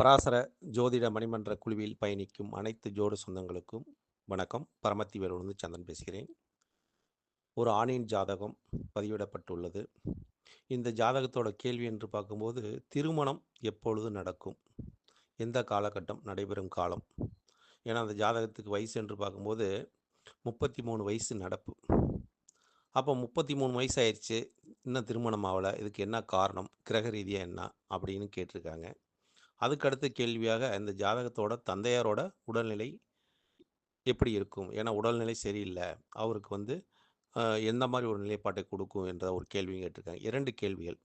பராசர ஜோதிட மணிமன்ற குழுவில் பயணிக்கும் அனைத்து ஜோடு சொந்தங்களுக்கும் வணக்கம். பரமத்தி வேலூர்ந்து சந்தன் பேசுகிறேன். ஒரு ஆணின் ஜாதகம் பதிவிடப்பட்டுள்ளது. இந்த ஜாதகத்தோட கேள்வி என்று பார்க்கும்போது திருமணம் எப்பொழுது நடக்கும்? எந்த காலகட்டம் நடைபெறும் காலம்? ஏன்னா அந்த ஜாதகத்துக்கு வயசு என்று பார்க்கும்போது முப்பத்தி மூணு வயசு நடப்பு. அப்போ முப்பத்தி மூணு வயசு ஆயிடுச்சு. இன்னும் திருமணம் ஆகலை. இதுக்கு என்ன காரணம்? கிரக ரீதியாக என்ன? அப்படின்னு கேட்டிருக்காங்க. அதுக்கடுத்த கேள்வியாக இந்த ஜாதகத்தோட தந்தையாரோட உடல்நிலை எப்படி இருக்கும்? ஏன்னா உடல்நிலை சரியில்லை. அவருக்கு வந்து எந்த மாதிரி ஒரு நிலைப்பாட்டை கொடுக்கும் என்ற ஒரு கேள்வியும் கேட்டிருக்காங்க. இரண்டு கேள்விகள்.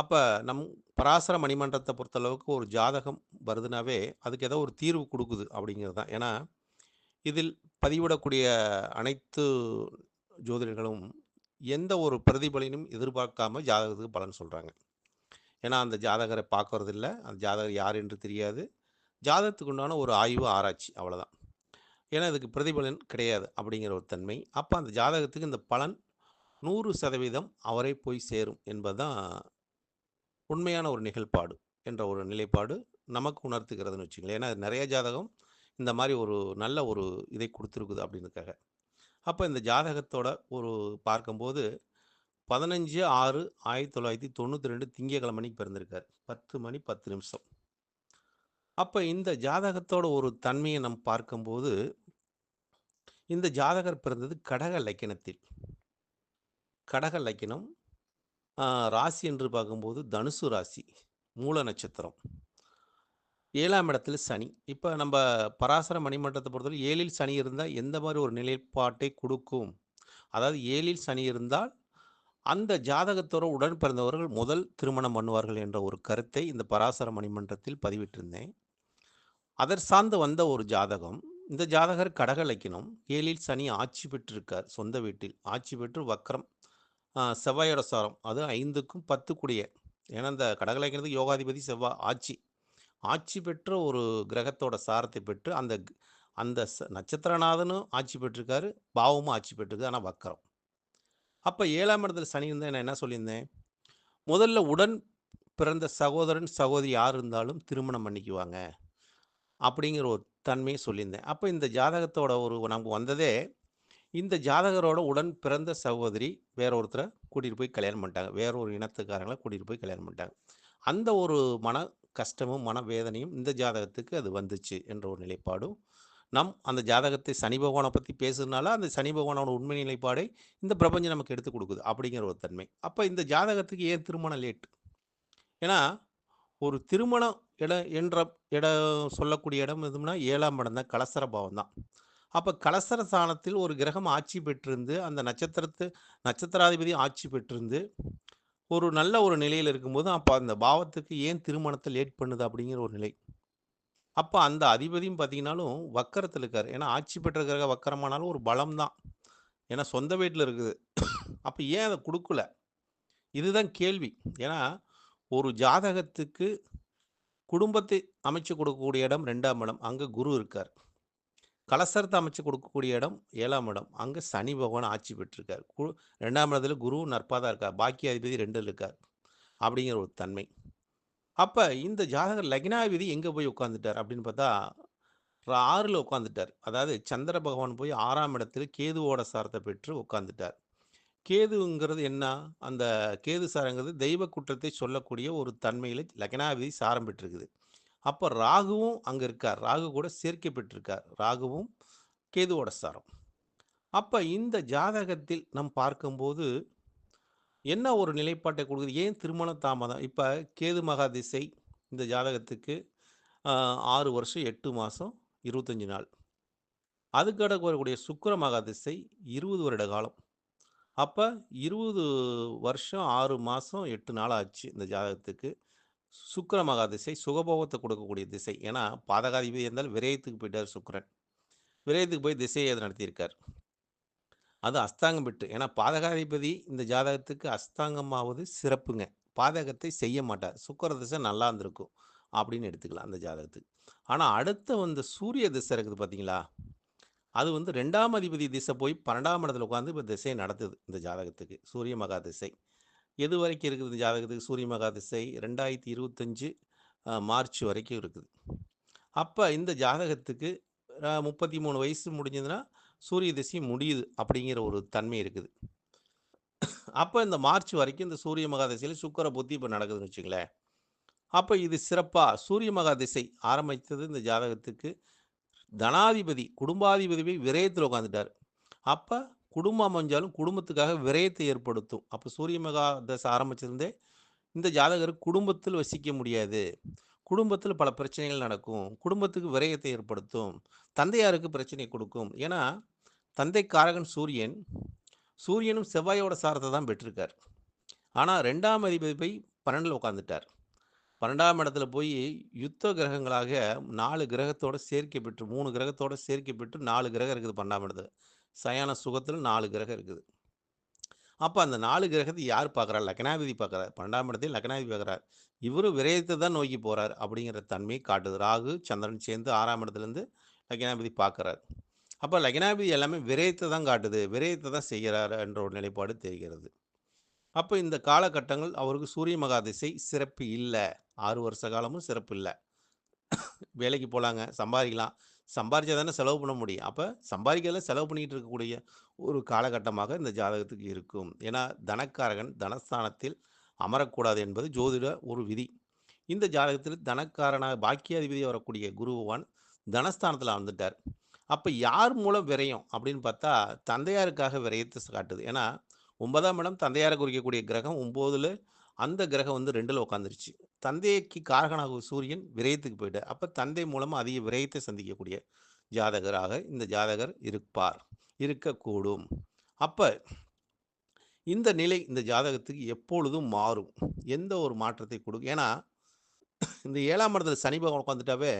அப்போ நம் பராசர மணிமன்றத்தை பொறுத்தளவுக்கு ஒரு ஜாதகம் வருதுனாவே அதுக்கு ஏதோ ஒரு தீர்வு கொடுக்குது அப்படிங்கிறது தான். ஏன்னா இதில் பதிவிடக்கூடிய அனைத்து ஜோதிடர்களும் எந்த ஒரு பிரதிபலனும் எதிர்பார்க்காம ஜாதகத்துக்கு பலன் சொல்கிறாங்க ஏன்னா அந்த ஜாதகரை பார்க்கறதில்ல. அந்த ஜாதகர் யார் என்று தெரியாது. ஜாதகத்துக்கு உண்டான ஒரு ஆய்வு ஆராய்ச்சி அவ்வளோதான். ஏன்னா இதுக்கு பிரதிபலன் கிடையாது அப்படிங்கிற ஒரு தன்மை. அப்போ அந்த ஜாதகத்துக்கு இந்த பலன் நூறு சதவீதம் அவரை போய் சேரும் என்பதுதான் உண்மையான ஒரு நிகழ்ப்பாடு என்ற ஒரு நிலைப்பாடு நமக்கு உணர்த்துகிறதுன்னு வச்சுங்களேன் ஏன்னா நிறைய ஜாதகம் இந்த மாதிரி ஒரு நல்ல ஒரு இதை கொடுத்துருக்குது அப்படின்றதுக்காக அப்போ இந்த ஜாதகத்தோட ஒரு பார்க்கும்போது பதினஞ்சு ஆறு ஆயிரத்தி தொள்ளாயிரத்தி தொண்ணூற்றி ரெண்டு திங்கக்கிழமை மணிக்கு பிறந்திருக்கார். பத்து மணி பத்து நிமிஷம். அப்போ இந்த ஜாதகத்தோட ஒரு தன்மையை நம்ம பார்க்கும்போது இந்த ஜாதகர் பிறந்தது கடக லக்கினத்தில். கடக லக்கினம் ராசி என்று பார்க்கும்போது தனுசு ராசி மூல நட்சத்திரம். ஏழாம் இடத்துல சனி. இப்போ நம்ம பராசர மணிமண்டலத்தை பொறுத்தவரை ஏழில் சனி இருந்தால் எந்த மாதிரி ஒரு நிலைப்பாட்டை கொடுக்கும்? அதாவது ஏழில் சனி இருந்தால் அந்த ஜாதகத்தோட உடன் பிறந்தவர்கள் முதல் திருமணம் பண்ணுவார்கள் என்ற ஒரு கருத்தை இந்த பராசர மணிமன்றத்தில் பதிவிட்டிருந்தேன். அதர் சார்ந்து வந்த ஒரு ஜாதகம் இந்த ஜாதகர் கடகலைக்கணும் ஏழில் சனி ஆட்சி பெற்றிருக்கார் சொந்த வீட்டில். ஆட்சி பெற்று வக்ரம் செவ்வாயோட சாரம் அது ஐந்துக்கும் பத்துக்குடிய ஏன்னா இந்த கடக யோகாதிபதி செவ்வாய் ஆட்சி. ஆட்சி பெற்ற ஒரு கிரகத்தோட சாரத்தை பெற்று அந்த அந்த ச- நட்சத்திரநாதனும் ஆட்சி பெற்றிருக்காரு பாவமும் ஆட்சி பெற்றிருக்கு ஆனால் வக்கரம் அப்போ ஏழாம் இடத்துல சனி இருந்தால் நான் என்ன சொல்லியிருந்தேன்? முதல்ல உடன் பிறந்த சகோதரன் சகோதரி யார் இருந்தாலும் திருமணம் பண்ணிக்குவாங்க. அப்படிங்கிற ஒரு தன்மையை சொல்லியிருந்தேன். அப்போ இந்த ஜாதகத்தோட ஒரு நமக்கு வந்ததே இந்த ஜாதகரோட உடன் பிறந்த சகோதரி வேற ஒருத்தரை கூட்டிகிட்டு போய் கல்யாணம் பண்ணிட்டாங்க. வேற ஒரு இனத்துக்காரங்களை கூட்டிகிட்டு போய் கல்யாணம் பண்ணிட்டாங்க. அந்த ஒரு மன கஷ்டமும் மன வேதனையும் இந்த ஜாதகத்துக்கு அது வந்துச்சு என்ற ஒரு நிலைப்பாடும் நம் அந்த ஜாதகத்தை சனி பகவானை பற்றி பேசுறதுனால அந்த சனி பகவானோட உண்மை நிலைப்பாடை இந்த பிரபஞ்சம் நமக்கு எடுத்து கொடுக்குது அப்படிங்கிற ஒரு தன்மை. அப்போ இந்த ஜாதகத்துக்கு ஏன் திருமணம் லேட் ஏன்னா ஒரு திருமணம் இடம் என்ற இடம் சொல்லக்கூடிய இடம் எதுனா ஏழாம் இடம் தான் கலசர பாவம் தான். அப்போ கலசர ஸ்தானத்தில் ஒரு கிரகம் ஆட்சி பெற்றிருந்து அந்த நட்சத்திரத்து நட்சத்திராதிபதி ஆட்சி பெற்றிருந்து ஒரு நல்ல ஒரு நிலையில் இருக்கும்போது அப்போ அந்த பாவத்துக்கு ஏன் திருமணத்தை லேட் பண்ணுது அப்படிங்கிற ஒரு நிலை. அப்போ அந்த அதிபதியும் பார்த்தீங்கன்னாலும் வக்கரத்தில் இருக்கார். ஏன்னா ஆட்சி பெற்ற கிரக வக்கரமானாலும் ஒரு பலம் தான் ஏன்னா சொந்த வீட்டில் இருக்குது. அப்போ ஏன் அதை கொடுக்கல? இதுதான் கேள்வி. ஏன்னா ஒரு ஜாதகத்துக்கு குடும்பத்தை அமைச்சு கொடுக்கக்கூடிய இடம் ரெண்டாம் இடம். அங்கே குரு இருக்கார். கலசரத்தை அமைச்சு கொடுக்கக்கூடிய இடம் ஏழாம் இடம். அங்கே சனி பகவான் ஆட்சி பெற்றிருக்கார். கு- ரெண்டாம் இடத்துல குரு நற்பாதான் இருக்கார். பாக்கிய அதிபதி ரெண்டில் இருக்கார். அப்படிங்கிற ஒரு தன்மை. அப்போ இந்த ஜாதகர் லக்னாதிபதி எங்கே போய் உட்காந்துட்டார் அப்படின்னு பார்த்தா ஆறில் உட்காந்துட்டார் அதாவது சந்திர பகவான் போய் ஆறாம் இடத்துல கேதுவோட சாரத்தை பெற்று உட்காந்துட்டார் கேதுங்கிறது என்ன? அந்த கேது சாரங்கிறது தெய்வ குற்றத்தை சொல்லக்கூடிய ஒரு தன்மையில் லக்னாதிபதி சாரம் பெற்றிருக்குது. அப்போ ராகுவும் அங்கே இருக்கார். ராகு கூட சேர்க்கை பெற்றிருக்கார். ராகுவும் கேதுவோட சாரம். அப்போ இந்த ஜாதகத்தில் நம் பார்க்கும்போது என்ன ஒரு நிலைப்பாட்டை கொடுக்குது? ஏன் திருமண தாமதம்? இப்போ கேது மகா திசை இந்த ஜாதகத்துக்கு ஆறு வருஷம் எட்டு மாதம் இருபத்தஞ்சி நாள். அதுக்கு வரக்கூடிய சுக்கர மகா திசை இருபது வருட காலம். அப்போ இருபது வருஷம் ஆறு மாதம் எட்டு நாள் ஆச்சு இந்த ஜாதகத்துக்கு. சுக்கர மகா திசை சுகபோகத்தை கொடுக்கக்கூடிய திசை. ஏன்னா பாதகாதிபதி இருந்தால் விரயத்துக்கு போயிட்டார் சுக்கரன். விரயத்துக்கு போய் திசையை அதை நடத்தியிருக்கார்? அது அஸ்தாங்கம் விட்டு. ஏன்னா பாதகாதிபதி இந்த ஜாதகத்துக்கு அஸ்தாங்கமாவது சிறப்புங்க. பாதகத்தை செய்ய மாட்டார். சுக்கர திசை நல்லா இருந்திருக்கும் அப்படின்னு எடுத்துக்கலாம் அந்த ஜாதகத்துக்கு. ஆனால் அடுத்த வந்து சூரிய திசை இருக்குது பார்த்தீங்களா? அது வந்து ரெண்டாம் அதிபதி திசை போய் பன்னெண்டாம் இடத்துல உட்காந்து இப்போ திசையை நடத்துது இந்த ஜாதகத்துக்கு. சூரிய மகா திசை. எது வரைக்கும் இருக்குது இந்த ஜாதகத்துக்கு? சூரிய மகா திசை ரெண்டாயிரத்தி இருபத்தஞ்சு மார்ச் வரைக்கும் இருக்குது. அப்போ இந்த ஜாதகத்துக்கு முப்பத்தி மூணு வயசு முடிஞ்சதுன்னா, சூரிய திசை முடியுது அப்படிங்கிற ஒரு தன்மை இருக்குது. அப்போ இந்த மார்ச் வரைக்கும் இந்த சூரிய மகா திசையில சுக்கிர புத்தி இப்போ நடக்குதுன்னு வச்சுங்களேன் அப்போ இது சிறப்பாக சூரிய மகா திசை ஆரம்பித்தது இந்த ஜாதகத்துக்கு தனாதிபதி, குடும்பாதிபதி போய் உட்காந்துட்டார் அப்போ குடும்பம் அமைஞ்சாலும் குடும்பத்துக்காக விரயத்தை ஏற்படுத்தும். அப்போ சூரிய மகா தசை ஆரம்பிச்சிருந்தே இந்த ஜாதகர் குடும்பத்தில் வசிக்க முடியாது. குடும்பத்தில் பல பிரச்சனைகள் நடக்கும். குடும்பத்துக்கு விரயத்தை ஏற்படுத்தும். தந்தையாருக்கு பிரச்சனை கொடுக்கும் ஏன்னா, தந்தைக்காரகன் சூரியன். சூரியனும் செவ்வாயோட சாரத்தை தான் பெற்றிருக்கார். ஆனால் ரெண்டாம் அதிபதி போய் 12ல உட்காந்துட்டார். 12ஆம் இடத்துல போய் யுத்த கிரகங்களாக நாலு கிரகத்தோட சேர்க்கை பெற்று மூணு கிரகத்தோட சேர்க்கை பெற்று நாலு கிரகம் இருக்குது 12ஆம் இடத்துல. சயான சுகத்தில் நாலு கிரகம் இருக்குது. அப்போ அந்த நாலு கிரகத்தை யார் பார்க்குறா? லக்னாதிபதி பார்க்குறார். 12ஆம் இடத்தையும் லக்னாதிபதி பார்க்குறார். இவரும் விரயத்தை தான் நோக்கி போகிறார் அப்படிங்கிற தன்மையை காட்டுது. ராகு, சந்திரன் சேர்ந்து ஆறாம் இடத்துலேருந்து லக்னாதிபதி பார்க்குறார். அப்போ லக்னாபதி எல்லாமே விரயத்தை தான் காட்டுது. விரயத்தை தான் செய்கிறார் என்ற ஒரு நிலைப்பாடு தெரிகிறது. அப்போ இந்த காலகட்டங்கள் அவருக்கு சூரிய மகா திசை சிறப்பு இல்லை ஆறு வருஷ காலமும் சிறப்பு இல்லை வேலைக்கு போகலாங்க சம்பாதிக்கலாம் சம்பாதிச்சா தானே செலவு பண்ண முடியும். அப்போ சம்பாரிக்கிறதுல செலவு பண்ணிக்கிட்டு இருக்கக்கூடிய ஒரு காலகட்டமாக இந்த ஜாதகத்துக்கு இருக்கும். ஏன்னா, தனக்காரகன் தனஸ்தானத்தில் அமரக்கூடாது என்பது ஜோதிட ஒரு விதி. இந்த ஜாதகத்தில் தனக்காரனாக பாக்கியாதிபதி வரக்கூடிய குருவான் தனஸ்தானத்தில் அமர்ந்துட்டார். அப்போ யார் மூலம் விரயம் அப்படின்னு பார்த்தா, தந்தையாருக்காக விரயத்தை காட்டுது. ஏன்னா, ஒன்பதாம் இடம் தந்தையாரை குறிக்கக்கூடிய கிரகம் ஒம்போதில் அந்த கிரகம் வந்து ரெண்டில் உட்காந்துருச்சு. தந்தைக்கு காரகனாக சூரியன் விரயத்துக்கு போயிட்டு அப்போ தந்தை மூலமாக அதிக விரயத்தை சந்திக்கக்கூடிய ஜாதகராக இந்த ஜாதகர் இருப்பார். இருக்கக்கூடும். அப்போ இந்த நிலை இந்த ஜாதகத்துக்கு எப்பொழுதும் மாறும். எந்த ஒரு மாற்றத்தை கொடுக்கும் ஏன்னா, இந்த ஏழாம் இடத்துல சனி பகவான் உட்காந்துட்டாவே,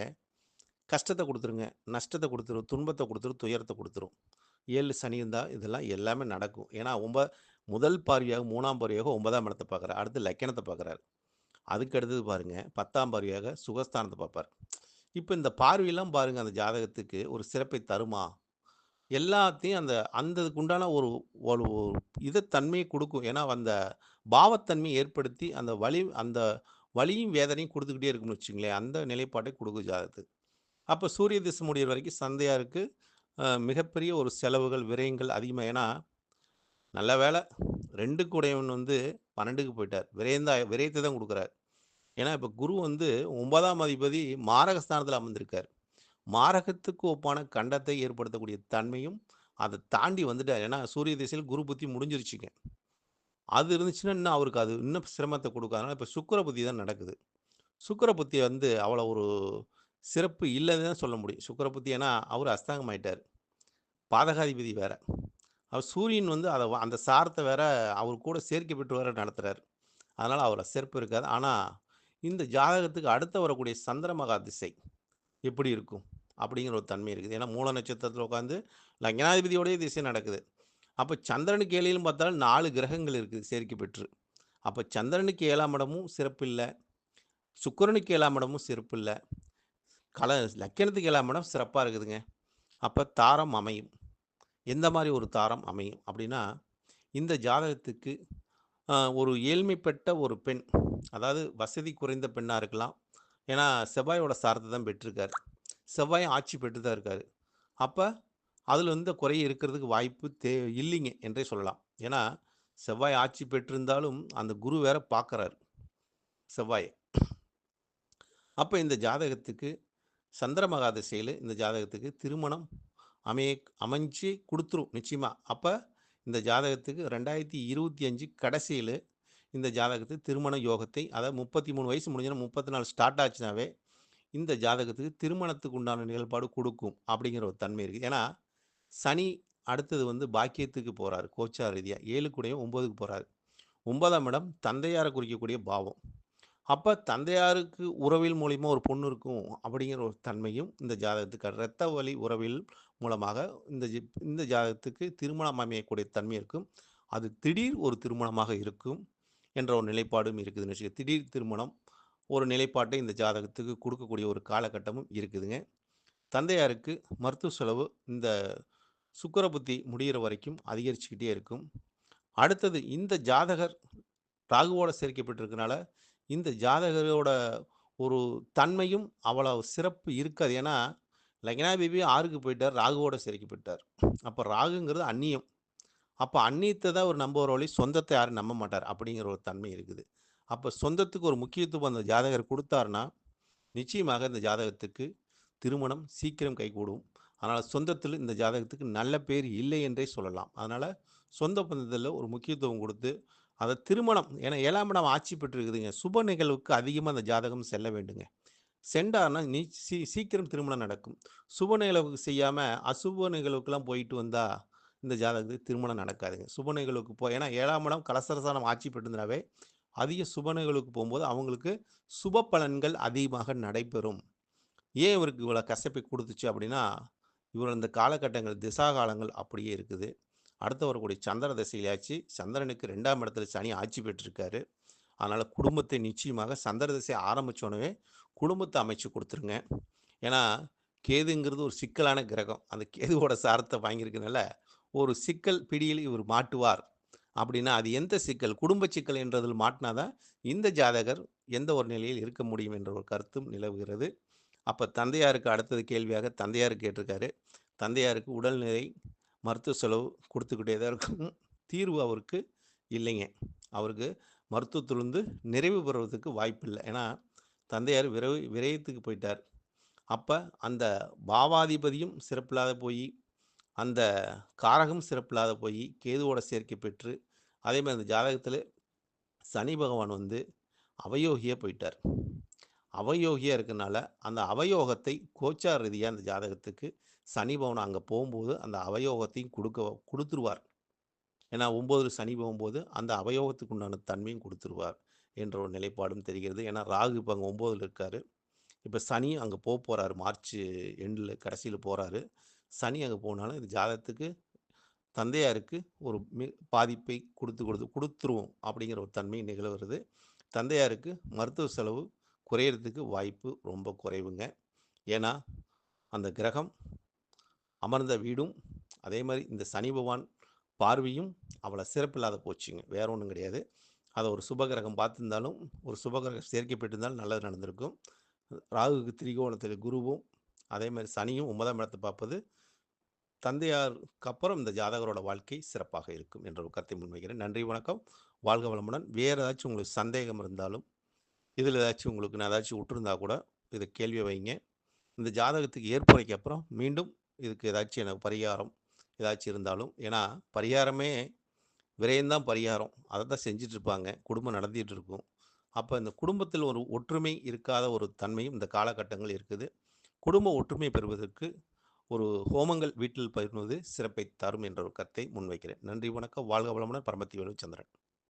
கஷ்டத்தை கொடுத்துருங்க நஷ்டத்தை கொடுத்துரும் துன்பத்தை கொடுத்துரும் துயரத்தை கொடுத்துரும் ஏழு சனி இருந்தால் இதெல்லாம் எல்லாமே நடக்கும். ஏன்னா, ஒம்ப முதல் பார்வையாக மூணாம் பார்வையாக 9ஆம் இடத்த பார்க்குறாரு அடுத்து லக்கணத்தை பார்க்குறாரு அதுக்கு அடுத்தது பாருங்க 10ஆம் பார்வையாக சுகஸ்தானத்தை பார்ப்பார். இப்போ இந்த பார்வையெல்லாம் பாருங்கள் அந்த ஜாதகத்துக்கு ஒரு சிறப்பை தருமா? எல்லாத்தையும் அந்த அந்ததுக்கு உண்டான ஒரு ஒரு இத தன்மையை கொடுக்கும் ஏன்னா, அந்த பாவத்தன்மையை ஏற்படுத்தி அந்த வலி அந்த வலியும் வேதனையும் கொடுத்துக்கிட்டே இருக்கும்னு வச்சுங்களேன் அந்த நிலைப்பாட்டை கொடுக்கும் ஜாதகத்துக்கு. அப்போ சூரிய திசை முடிகிற வரைக்கும் சந்தையாருக்கு மிகப்பெரிய ஒரு செலவுகள், விரயங்கள் அதிகமாக ஏன்னா, நல்ல வேள 2க்கு உடையவன் வந்து 12க்கு போயிட்டார். விரைந்தா விரயத்தை தான் கொடுக்குறாரு ஏன்னா, இப்போ குரு வந்து ஒன்பதாம் அதிபதி மாரகஸ்தானத்தில் அமர்ந்திருக்கார். மாரகத்துக்கு ஒப்பான கண்டத்தை ஏற்படுத்தக்கூடிய தன்மையும் அதை தாண்டி வந்துட்டார். ஏன்னா, சூரிய திசையில் குரு புத்தி முடிஞ்சிருச்சுங்க. அது இருந்துச்சுன்னா, இன்னும் அவருக்கு அது இன்னும் சிரமத்தை கொடுக்காதனால இப்போ சுக்கர புத்தி தான் நடக்குது. சுக்கர புத்தி வந்து அவ்வளோ ஒரு சிறப்பு இல்லைன்னு தான் சொல்ல முடியும். சுக்கிர புத்தி ஏன்னா, அவர் அஸ்தாங்கம் ஆயிட்டார் பாதகாதிபதி வேற. அவர் சூரியன் வந்து அதை அந்த சாரத்தை வேற அவர் கூட சேர்க்கை பெற்று வேற நடத்துகிறார் அதனால் அவர் சிறப்பு இருக்காது. ஆனால் இந்த ஜாதகத்துக்கு அடுத்து வரக்கூடிய சந்திர மகா திசை எப்படி இருக்கும்? அப்படிங்கிற ஒரு தன்மை இருக்குது. ஏன்னா, மூல நட்சத்திரத்தில் உட்காந்து லக்னாதிபதியோடைய திசை நடக்குது. அப்போ சந்திரனுக்கு ஏழையிலும் பார்த்தாலும் நாலு கிரகங்கள் இருக்குது சேர்க்கை பெற்று. அப்போ சந்திரனுக்கு ஏழாம் இடமும் சிறப்பு இல்லை சுக்கரனுக்கு ஏழாம் இடமும் சிறப்பு இல்லை கல லக்கணத்துக்கு 7ஆம் இடம் இருக்குதுங்க. அப்போ தாரம் அமையும். எந்த மாதிரி ஒரு தாரம் அமையும்? அப்படின்னா, இந்த ஜாதகத்துக்கு ஒரு ஏழ்மைப்பட்ட ஒரு பெண், அதாவது வசதி குறைந்த பெண்ணாக இருக்கலாம். ஏன்னா, செவ்வாயோட சாரத்தை தான் பெற்றிருக்காரு. செவ்வாய் ஆட்சி பெற்று தான் இருக்கார் அப்போ அதில் வந்து குறை இருக்கிறதுக்கு வாய்ப்பு தே இல்லைங்க என்றே சொல்லலாம். ஏன்னா, செவ்வாய் ஆட்சி பெற்றிருந்தாலும் அந்த குரு வேற பார்க்குறாரு. செவ்வாயை அப்போ இந்த ஜாதகத்துக்கு சந்திர மகாதிசையில் இந்த ஜாதகத்துக்கு திருமணம் அமைய அமைஞ்சு கொடுத்துரும் நிச்சயமாக அப்போ இந்த ஜாதகத்துக்கு ரெண்டாயிரத்தி இருபத்தி அஞ்சு கடைசியில் இந்த ஜாதகத்துக்கு திருமண யோகத்தை அதாவது 33 வயசு முடிஞ்சோன்னா முப்பத்தி நாலு ஸ்டார்ட் ஆச்சுனாவே, இந்த ஜாதகத்துக்கு திருமணத்துக்கு உண்டான நிகழ்பாடு கொடுக்கும் அப்படிங்கிற ஒரு தன்மை இருக்குது ஏன்னா, சனி அடுத்தது வந்து பாக்கியத்துக்கு போகிறாரு கோச்சார் ரீதியாக 7க்கு கூடயும் 9க்கு போறாரு. 9ஆம் இடம் தந்தையாரை குறிக்கக்கூடிய பாவம். அப்போ தந்தையாருக்கு உறவில் மூலிமா ஒரு பொண்ணு இருக்கும். அப்படிங்கிற ஒரு தன்மையும் இந்த ஜாதகத்துக்கு இரத்த வழி உறவில் மூலமாக இந்த இந்த ஜாதகத்துக்கு திருமணம் அமையக்கூடிய தன்மை இருக்கும். அது திடீர் ஒரு திருமணமாக இருக்கும். என்ற ஒரு நிலைப்பாடும் இருக்குதுன்னு வச்சுக்க. திடீர் திருமணம் ஒரு நிலைப்பாட்டை இந்த ஜாதகத்துக்கு கொடுக்கக்கூடிய ஒரு காலகட்டமும் இருக்குதுங்க. தந்தையாருக்கு மருத்துவ செலவு இந்த சுக்கர புத்தி முடியிற வரைக்கும் அதிகரிச்சுக்கிட்டே இருக்கும். அடுத்தது இந்த ஜாதகர் ராகுவோட சேர்க்கப்பட்டிருக்கனால இந்த ஜாதகரோட ஒரு தன்மையும் அவ்வளோ சிறப்பு இருக்காது. ஏன்னா, லக்னா பேபி ஆறுக்கு போயிட்டார். ராகுவோட சிறைக்கு போயிட்டார். அப்போ ராகுங்கிறது அந்நியம். அப்போ அந்நியத்தை தான் ஒரு நம்புவாரே வழி சொந்தத்தை யாரும் நம்ப மாட்டார். அப்படிங்கிற ஒரு தன்மை இருக்குது. அப்போ சொந்தத்துக்கு ஒரு முக்கியத்துவம் அந்த ஜாதகர் கொடுத்தாருன்னா நிச்சயமாக இந்த ஜாதகத்துக்கு திருமணம் சீக்கிரம் கைகூடும். அதனால் சொந்தத்தில் இந்த ஜாதகத்துக்கு நல்ல பேர் இல்லை என்றே சொல்லலாம். அதனால் சொந்த பந்தத்தில் ஒரு முக்கியத்துவம் கொடுத்து அதை திருமணம் ஏன்னா ஏழாம் இடம் ஆட்சி பெற்றிருக்குதுங்க. சுப நிகழ்வுக்கு அதிகமாக அந்த ஜாதகம் செல்ல வேண்டுங்க. சென்றார்னா நீ சீ சீக்கிரம் திருமணம் நடக்கும். சுப நிகழ்வுக்கு செய்யாமல் அசுப நிகழ்வுக்குலாம் போயிட்டு வந்தால் இந்த ஜாதகத்துக்கு திருமணம் நடக்காதுங்க. சுப நிகழ்வுக்கு போ ஏன்னா ஏழாம் இடம் கலசரசானம் ஆட்சி பெற்றிருந்தாவே அதிக சுப நிகழ்வுக்கு போகும்போது அவங்களுக்கு சுப பலன்கள் அதிகமாக நடைபெறும். ஏன் இவருக்கு இவ்வளோ கசப்பை கொடுத்துச்சு அப்படின்னா, இவர் அந்த காலகட்டங்கள் திசா காலங்கள் அப்படியே இருக்குது. அடுத்து வரக்கூடிய சந்திர திசையிலாச்சு சந்திரனுக்கு ரெண்டாம் இடத்துல சனி ஆட்சி பெற்றிருக்காரு. அதனால் குடும்பத்தை நிச்சயமாக சந்திர திசை ஆரம்பித்தோடனே குடும்பத்தை அமைச்சு கொடுத்துருங்க ஏன்னா, கேதுங்கிறது ஒரு சிக்கலான கிரகம். அந்த கேதுவோட சாரத்தை வாங்கியிருக்கனால, ஒரு சிக்கல் பிடியில் இவர் மாட்டுவார். அப்படின்னா, அது எந்த சிக்கல்? குடும்ப சிக்கல் என்றதில் மாட்டினாதான் இந்த ஜாதகர் எந்த ஒரு நிலையில் இருக்க முடியும் என்ற ஒரு கருத்தும் நிலவுகிறது. அப்போ தந்தையாருக்கு அடுத்தது கேள்வியாக தந்தையார் கேட்டிருக்காரு. தந்தையாருக்கு உடல்நிலை, மருத்துவ செலவு கொடுத்துக்கிட்டே தான் இருக்கும். தீர்வு அவருக்கு இல்லைங்க. அவருக்கு மருத்துவத்திலிருந்து நிறைவு பெறுவதற்கு வாய்ப்பில்லை ஏன்னா, தந்தையார் விரை விரயத்துக்கு போயிட்டார். அப்போ அந்த பாவாதிபதியும் சிறப்பில்லாத போய் அந்த காரகம் சிறப்பில்லாத போய் கேதுவோட சேர்க்கை பெற்று, அதேமாரி அந்த ஜாதகத்தில் சனி பகவான் வந்து அவயோகியா போயிட்டார். அவயோகியாக இருக்கனால, அந்த அவயோகத்தை கோச்சார் ரீதியாக அந்த ஜாதகத்துக்கு சனி பவன் அங்கே போகும்போது அந்த அவயோகத்தையும் கொடுக்க கொடுத்துருவார் ஏன்னா ஒம்போதில் சனி போகும்போது, அந்த அவயோகத்துக்கு உண்டான தன்மையும் கொடுத்துருவார் என்ற ஒரு நிலைப்பாடும் தெரிகிறது. ஏன்னா, ராகு இப்ப அங்க 9ல இருக்காரு. இப்ப சனியும் போக போகிறாரு மார்ச் எண்டில் கடைசியில் போகிறாரு சனி அங்கே போனாலும் இந்த ஜாதகத்துக்கு தந்தையாருக்கு ஒரு மி பாதிப்பை கொடுத்து கொடுத்து கொடுத்துருவோம் அப்படிங்கிற ஒரு தன்மை நிகழ்வுறது தந்தையாருக்கு மருத்துவ செலவு குறையிறதுக்கு வாய்ப்பு ரொம்ப குறைவுங்க. ஏன்னா, அந்த கிரகம் அமர்ந்த வீடும், அதே மாதிரி இந்த சனி பகவான் பார்வையும் அவ்வளோ சிறப்பில்லாத போச்சுங்க. வேற ஒன்றும் கிடையாது. அதை ஒரு சுபகிரகம் பார்த்துருந்தாலும் ஒரு சுபகிரகம் சேர்க்கப்பட்டிருந்தாலும் சேர்க்கை பெற்றிருந்தாலும் நல்லது நடந்திருக்கும். ராகுக்கு திரிகோணத்தில் குருவும், அதே மாதிரி சனியும் ஒன்பதாம் இடத்தை பார்ப்பது, தந்தையாருக்கு அப்புறம் இந்த ஜாதகரோட வாழ்க்கை சிறப்பாக இருக்கும் என்ற ஒரு கருத்தை முன்வைக்கிறேன். நன்றி, வணக்கம். வாழ்க வளமுடன். வேறு ஏதாச்சும் உங்களுக்கு சந்தேகம் இருந்தாலும், இதில் ஏதாச்சும் உங்களுக்கு நான் ஏதாச்சும் விட்டுருந்தா கூட, இதை கேள்வியை வைங்க. இந்த ஜாதகத்துக்கு ஏற்புரைக்கு அப்புறம் மீண்டும் இதுக்கு ஏதாச்சும் எனக்கு பரிகாரம் ஏதாச்சும் இருந்தாலும் ஏன்னா, பரிகாரமே விரயம்தான் பரிகாரம். அதை தான் செஞ்சிட்ருப்பாங்க குடும்பம் நடத்திட்டு இருக்கும். அப்போ இந்த குடும்பத்தில் ஒரு ஒற்றுமை இருக்காத ஒரு தன்மையும் இந்த காலகட்டங்கள் இருக்குது. குடும்ப ஒற்றுமை பெறுவதற்கு ஒரு ஹோமங்கள் வீட்டில் பண்ணுவது சிறப்பை தரும் என்ற ஒரு கருத்தை முன்வைக்கிறேன். நன்றி, வணக்கம். வாழ்க வளமுடன். பரமத்தி வேலு சந்திரன்.